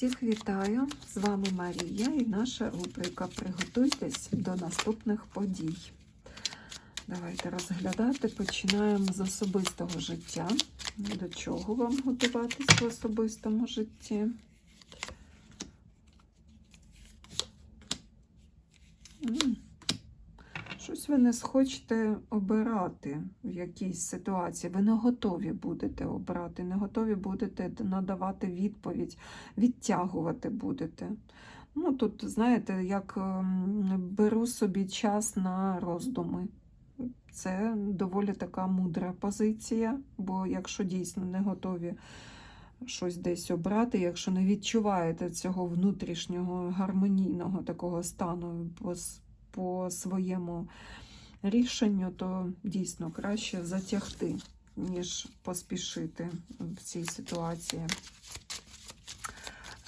Всіх вітаю! З вами Марія і наша рубрика Приготуйтесь до наступних подій. Давайте розглядати. Починаємо з особистого життя. До чого вам готуватись в особистому житті? М. Щось ви не схочете обирати в якійсь ситуації. Ви не готові будете обрати, не готові будете надавати відповідь, відтягувати будете. Ну, тут, знаєте, як ем, беру собі час на роздуми. Це доволі така мудра позиція, бо якщо дійсно не готові щось десь обрати, якщо не відчуваєте цього внутрішнього гармонійного такого стану по, своєму рішенню, то дійсно краще затягти, ніж поспішити в цій ситуації.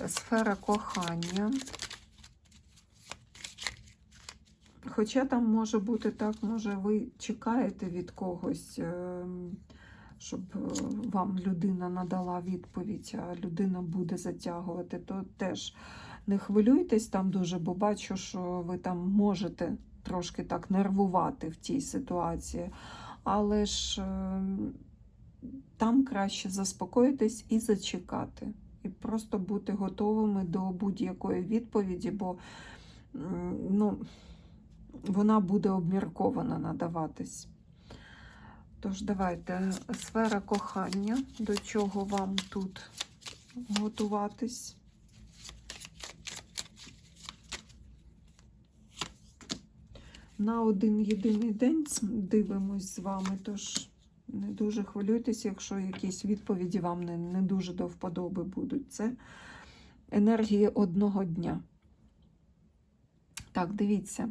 Сфера кохання. Хоча там може бути так, може ви чекаєте від когось, ем, щоб е, вам людина надала відповідь, а людина буде затягувати, то теж не хвилюйтесь там дуже, бо бачу, що ви там можете трошки так нервувати в тій ситуації. Але ж ем, там краще заспокоїтись і зачекати. І просто бути готовими до будь-якої відповіді, бо ну, вона буде обміркована надаватись. Тож, давайте сфера кохання, до чого вам тут готуватись. На один єдиний день дивимось з вами, тож не дуже хвилюйтесь, якщо якісь відповіді вам не, не дуже до вподоби будуть. Це енергії одного дня. Так, дивіться.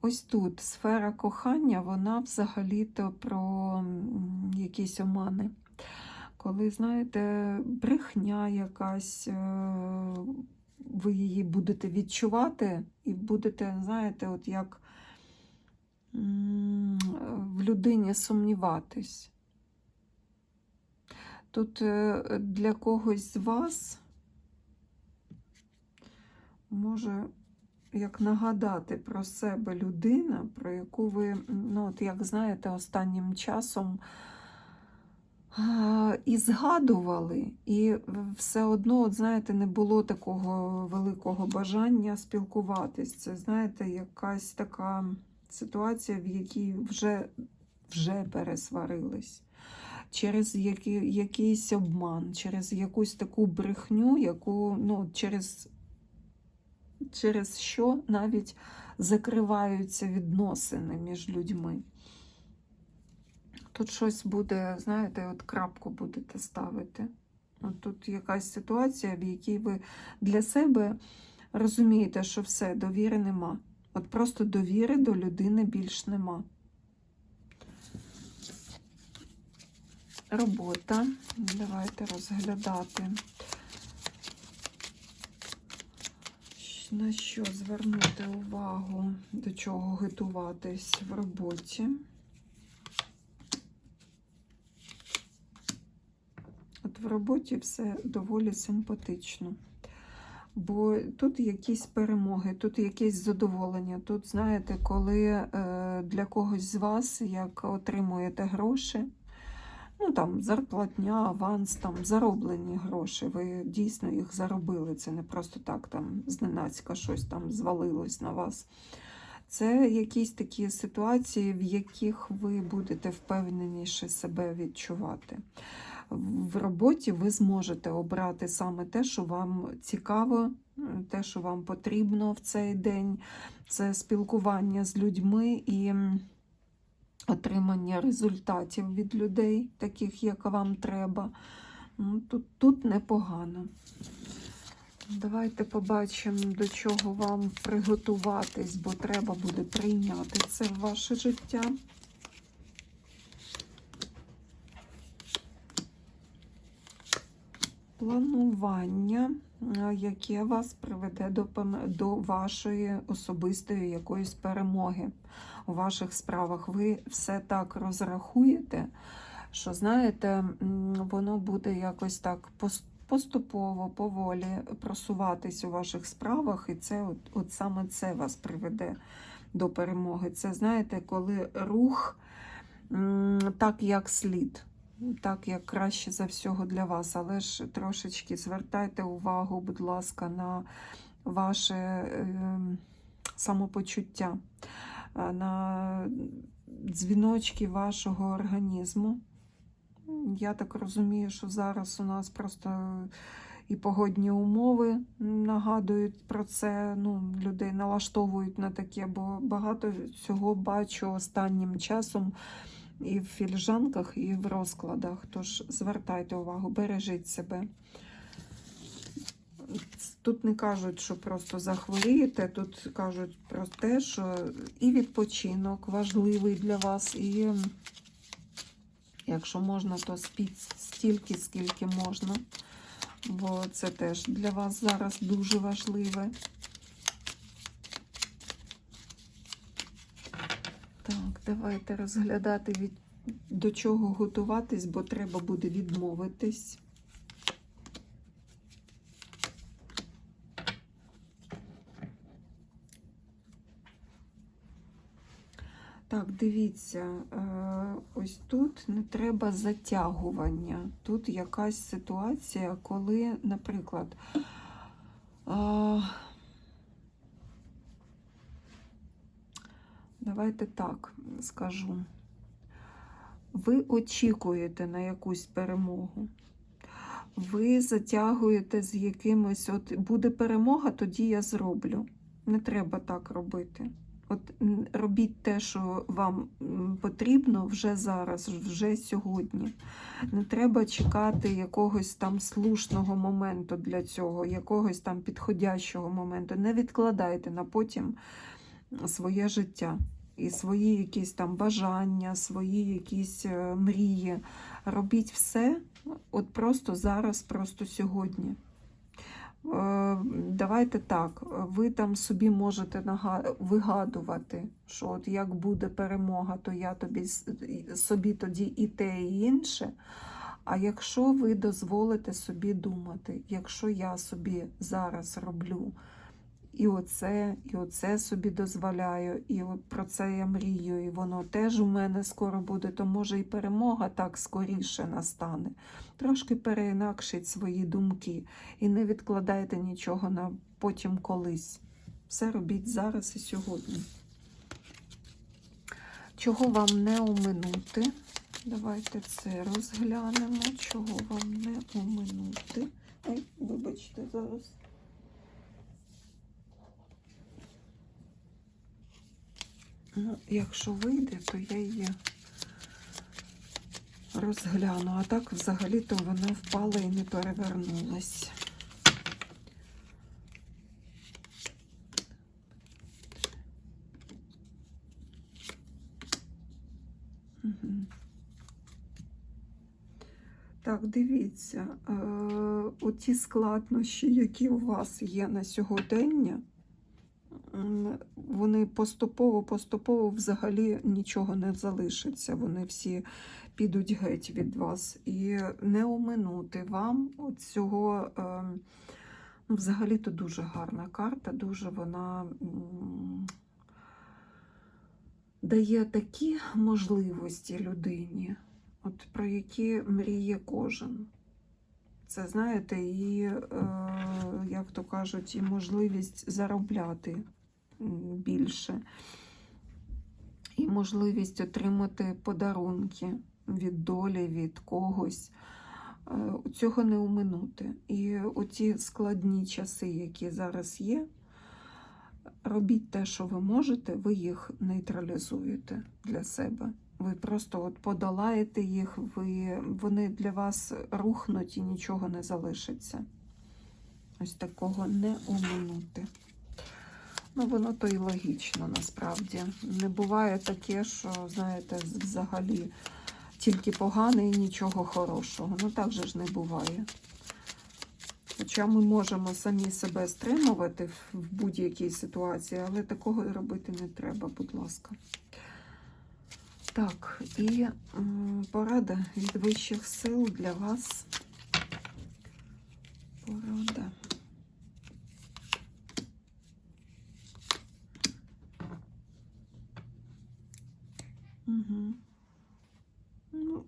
Ось тут сфера кохання, вона взагалі-то про якісь омани. Коли, знаєте, брехня якась, е, ви її будете відчувати і будете, знаєте, от як в людині сумніватись. Тут е, для когось з вас може як нагадати про себе людина, про яку ви, ну, от як знаєте, останнім часом і згадували, і все одно, от, знаєте, не було такого великого бажання спілкуватись. Це, знаєте, якась така ситуація, в якій вже, вже пересварились. Через які, якийсь обман, через якусь таку брехню, яку ну, через через що навіть закриваються відносини між людьми. Тут щось буде, знаєте, от крапку будете ставити. От тут якась ситуація, в якій ви для себе розумієте, що все, довіри нема. От просто довіри до людини більш нема. Робота. Давайте розглядати. На що звернути увагу, до чого готуватись в роботі? От в роботі все доволі симпатично. Бо тут якісь перемоги, тут якесь задоволення. Тут, знаєте, коли е, для когось з вас як отримуєте гроші, ну там зарплатня, аванс, там зароблені гроші. Ви дійсно їх заробили. Це не просто так там зненацька щось там звалилось на вас. Це якісь такі ситуації, в яких ви будете впевненіше себе відчувати. В роботі ви зможете обрати саме те, що вам цікаво, те, що вам потрібно в цей день. Це спілкування з людьми і отримання результатів від людей, таких, як вам треба. Ну, Тут, тут непогано. Давайте побачимо, до чого вам приготуватись, бо треба буде прийняти це в ваше життя. Планування, е, яке вас приведе до, до вашої особистої якоїсь перемоги у ваших справах. Ви все так розрахуєте, що знаєте, воно буде якось так поступово, поволі просуватись у ваших справах, і це от, от саме це вас приведе до перемоги. Це знаєте, коли рух так, як слід. Так, як краще за всього для вас, але ж трошечки звертайте увагу, будь ласка, на ваше е, самопочуття, е, на дзвіночки вашого організму. Я так розумію, що зараз у нас просто і погодні умови нагадують про це. Ну, людей налаштовують на таке, бо багато цього бачу останнім часом і в фільжанках, і в розкладах. Тож звертайте увагу, бережіть себе. Тут не кажуть, що просто захворієте, тут кажуть про те, що і відпочинок важливий для вас, і якщо можна, то спіть стільки, скільки можна, бо це теж для вас зараз дуже важливе. Так, давайте розглядати від до чого готуватись, бо треба буде відмовитись. Так, дивіться, е, ось тут не треба затягування. Тут якась ситуація, коли, наприклад, давайте так скажу. Ви очікуєте на якусь перемогу. Ви затягуєте з якимось, от буде перемога, тоді я зроблю. Не треба так робити. От робіть те, що вам потрібно вже зараз, вже сьогодні. Не треба чекати якогось там слушного моменту для цього, якогось там підходящого моменту. Не відкладайте на потім своє життя і свої якісь там бажання, свої якісь е, мрії. Робіть все от просто зараз, просто сьогодні. Е, Давайте так, ви там собі можете вигадувати, що от як буде перемога, то я тобі собі тоді і те, і інше. А якщо ви дозволите собі думати, якщо я собі зараз роблю і оце, і оце собі дозволяю, і про це я мрію, і воно теж у мене скоро буде, то може і перемога так скоріше настане. Трошки переінакшіть свої думки і не відкладайте нічого на потім колись. Все робіть зараз і сьогодні. Чого вам не оминути? Давайте це розглянемо. Чого вам не оминути? Ой, вибачте, зараз. Ну, якщо вийде, то я її розгляну. А так взагалі-то вона впала і не перевернулась. Так, дивіться, е, оті складнощі, які у вас є на сьогодення, вони поступово-поступово взагалі нічого не залишиться. Вони всі підуть геть від вас. І не оминути вам цього. Е, ну, взагалі-то дуже гарна карта, дуже вона дає такі можливості людині, от про які мріє кожен. Це, знаєте, і, е, як то кажуть, і можливість заробляти більше, і можливість отримати подарунки від долі, від когось. Е, Цього не оминути. І оці складні часи, які зараз є, робіть те, що ви можете, ви їх нейтралізуєте для себе. Ви просто от подолаєте їх, ви, вони для вас рухнуть і нічого не залишиться. Ось такого не оминути. Ну, воно то і логічно насправді. Не буває таке, що, знаєте, взагалі тільки погане і нічого хорошого. Ну так же ж не буває. Хоча ми можемо самі себе стримувати в- будь-якій ситуації, але такого робити не треба, будь ласка. Так, і порада від вищих сил для вас Ну,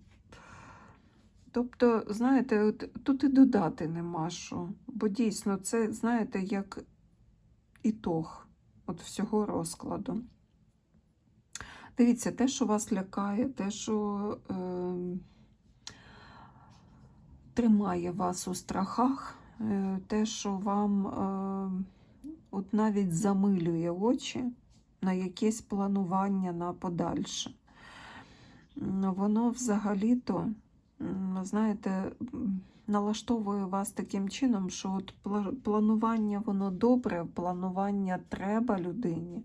тобто, знаєте, от, тут і додати нема що. Бо дійсно це, знаєте, як ітог от всього розкладу. Дивіться, те, що вас лякає, те, що е, тримає вас у страхах, е, те, що вам е, от навіть замилює очі на якесь планування на подальше. Воно взагалі-то, знаєте, налаштовує вас таким чином, що от планування воно добре, планування треба людині.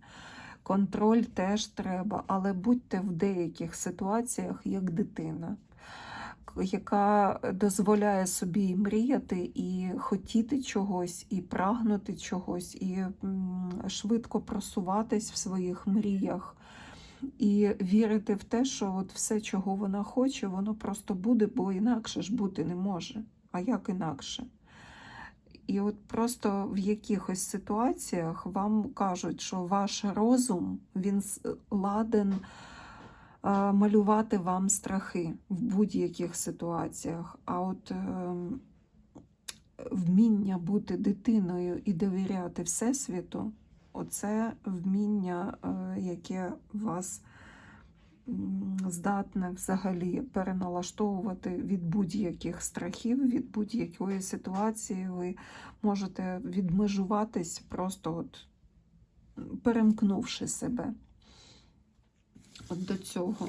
Контроль теж треба, але будьте в деяких ситуаціях як дитина, яка дозволяє собі і мріяти, і хотіти чогось, і прагнути чогось, і швидко просуватись в своїх мріях, і вірити в те, що от все, чого вона хоче, воно просто буде, бо інакше ж бути не може. А як інакше? І от просто в якихось ситуаціях вам кажуть, що ваш розум він ладен е, малювати вам страхи в будь-яких ситуаціях. А от ем, вміння бути дитиною і довіряти Всесвіту оце вміння, е, яке вас здатне взагалі переналаштовувати від будь-яких страхів, від будь-якої ситуації. Ви можете відмежуватись, просто от перемкнувши себе. От до цього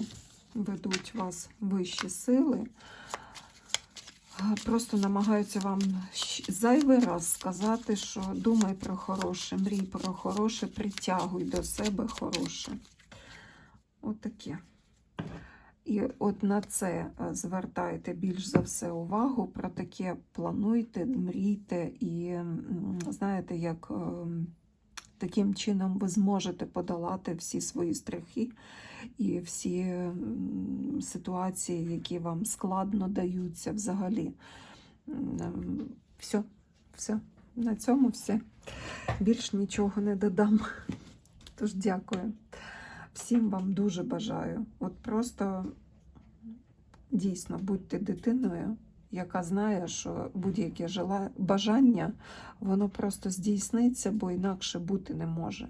ведуть вас вищі сили. Просто намагаються вам зайвий раз сказати, що думай про хороше, мрій про хороше, притягуй до себе хороше. Отаке. І от на це е, звертайте більш за все увагу, про таке плануйте, мрійте, і знаєте, як ем, таким чином ви зможете подолати всі свої страхи і всі ситуації, які вам складно даються взагалі. Все, все. На цьому все. Більш нічого не додам. Тож дякую. Всім вам дуже бажаю. От просто дійсно будьте дитиною, яка знає, що будь-яке бажання, воно просто здійсниться, бо інакше бути не може.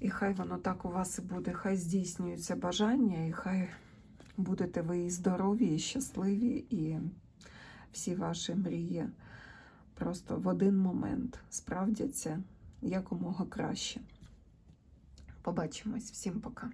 І хай воно так у вас і буде, хай здійснюються бажання, і хай будете ви і здорові, і щасливі, і всі ваші мрії просто в один момент справдяться якомога краще. Побачимось. Всім пока.